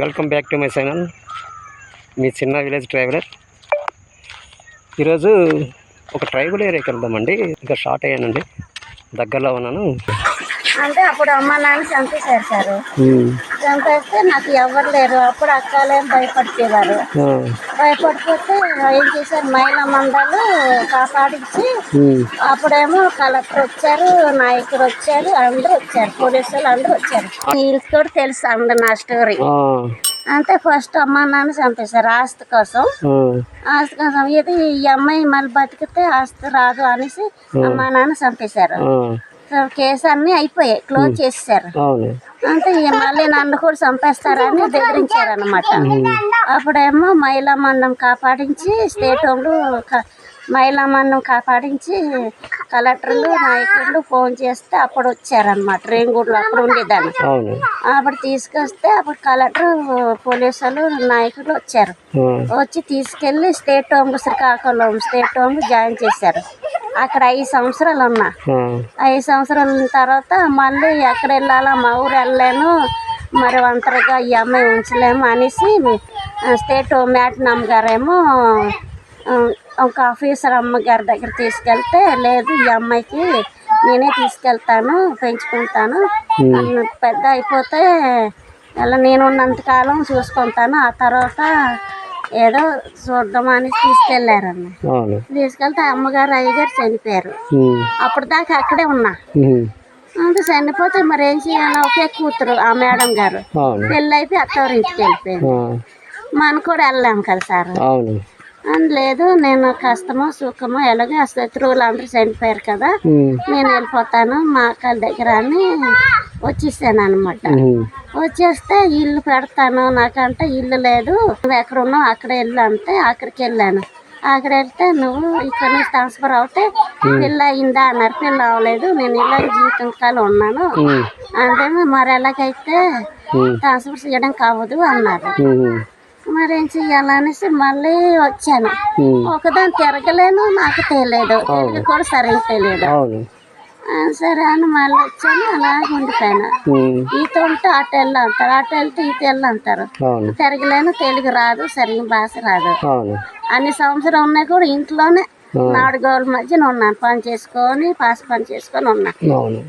Welcome back to my channel. మీ చిన్న village traveller. ఈరోజు ఒక ట్రైబుల్ ఏరియాకి వెళ్దామండి. ఇంకా షార్ట్ అయ్యానండి. దగ్గరలో ఉన్నాను. అంటే అప్పుడు అమ్మ నాన్న చంపేశారు సార్. చంపేస్తే నాకు ఎవరు లేరు. అప్పుడు అక్కలేం భయపడిపోయారు ఆ, భయపడిపోతే ఏం చేశారు? మహిళా మండలు కాపాడించి అప్పుడేమో కలెక్టర్ వచ్చారు నాయకుడు వచ్చారు అందరూ వచ్చారు. పోలీసులు అందరూ వచ్చారు. వీళ్ళకి కూడా తెలుసు అందరు నా స్టోరీ అంటే ఫస్ట్ అమ్మ నాన్న చంపేశారు ఆస్తి కోసం. ఆస్తి కోసం. ఇది ఈ అమ్మాయి మళ్ళీ బతికితే ఆస్తి రాదు అనేసి అమ్మ నాన్న చంపేశారు. కేసు అన్నీ అయిపోయాయి. క్లోజ్ చేసేసారు. అవును. అంటే ఈ మళ్ళీ నన్ను కూడా చంపేస్తారని బెదిరించారనమాట అప్పుడేమో మహిళా మండం కాపాడించి స్టేట్ హోమ్లు మహిళా మండం కాపాడించి కలెక్టర్లు నాయకులు ఫోన్ చేస్తే అప్పుడు వచ్చారనమాట రేంగూడలో అప్పుడు ఉండేదాన్ని. అప్పుడు తీసుకొస్తే అప్పుడు కలెక్టర్ పోలీసులు నాయకులు వచ్చారు. ఆ, వచ్చి తీసుకెళ్ళి state home Srikakulam state home join చేశారు. అక్కడ ఐదు సంవత్సరాలు ఉన్నా. ఐదు సంవత్సరాల తర్వాత మళ్ళీ ఎక్కడ వెళ్ళాలా మా ఊరు వెళ్ళలేను. మరి ఒంటరిగా ఈ అమ్మాయి ఉంచలేము అనేసి స్టేట్ మ్యాట్నమ్ గారేమో ఒక ఆఫీసర్ అమ్మగారి దగ్గర తీసుకెళ్తే లేదు ఈ అమ్మాయికి నేనే తీసుకెళ్తాను పెంచుకుంటాను పెద్ద అయిపోతే అలా నేను ఉన్నంతకాలం చూసుకుంటాను. ఆ తర్వాత ఏదో చూద్దామని తీసుకెళ్ళారన్న అవును. తీసుకెళ్తే అమ్మగారు అయ్యగారు చనిపోయారు. అప్పుడు దాకా అక్కడే ఉన్నా. అంటే చనిపోతే మరి ఏం చేయాలి? ఒకే కూతురు ఆ మేడం గారు. పెళ్ళి అయిపోయి అత్తవారి ఇంటికి వెళ్ళిపోయింది. మనం కూడా వెళ్ళాం కదా సార్. అని లేదు నేను కష్టమో సుఖమో ఎలాగో ఆ శత్రువులు అందరూ చనిపోయారు కదా. నేను వెళ్ళిపోతాను మా అక్కల దగ్గర అని వచ్చేసాను అనమాట వచ్చేస్తే ఇల్లు పెడతాను. నాకంటే ఇల్లు లేదు. నువ్వు ఎక్కడ ఉన్నావు అక్కడ వెళ్ళు అంటే అక్కడికి వెళ్ళాను. అక్కడ వెళ్తే నువ్వు ఇక్కడ నుంచి ట్రాన్స్ఫర్ అవుతే పిల్ల అయిందా అన్నారు. పిల్ల అవ్వలేదు. నేను ఇలా జీవితం కాలం ఉన్నాను. అంటే మరి ఎలాగైతే ట్రాన్స్ఫర్ చేయడం కావదు అన్నారు. మరి ఏం చెయ్యాలనేసి మళ్ళీ వచ్చాను. ఉమ్, ఒకదాన్ని తిరగలేను నాకు తెలియదు. కూడా సరిగ్గా తెలియదు. సరే అని మళ్ళీ వచ్చాను అలాగే ఉండిపోయాను. ఈత ఉంటే అటు వెళ్ళి అంటారు అటు వెళ్తే ఈత వెళ్ళి అంటారు. తిరగలేను తెలుగు రాదు సరిగ్గా భాష రాదు. అన్ని సంవత్సరం ఉన్నాయి కూడా ఇంట్లోనే నాడు గోళ్ళ మధ్యన ఉన్నాను పని చేసుకొని పాస్ పని చేసుకొని ఉన్నా. అవును.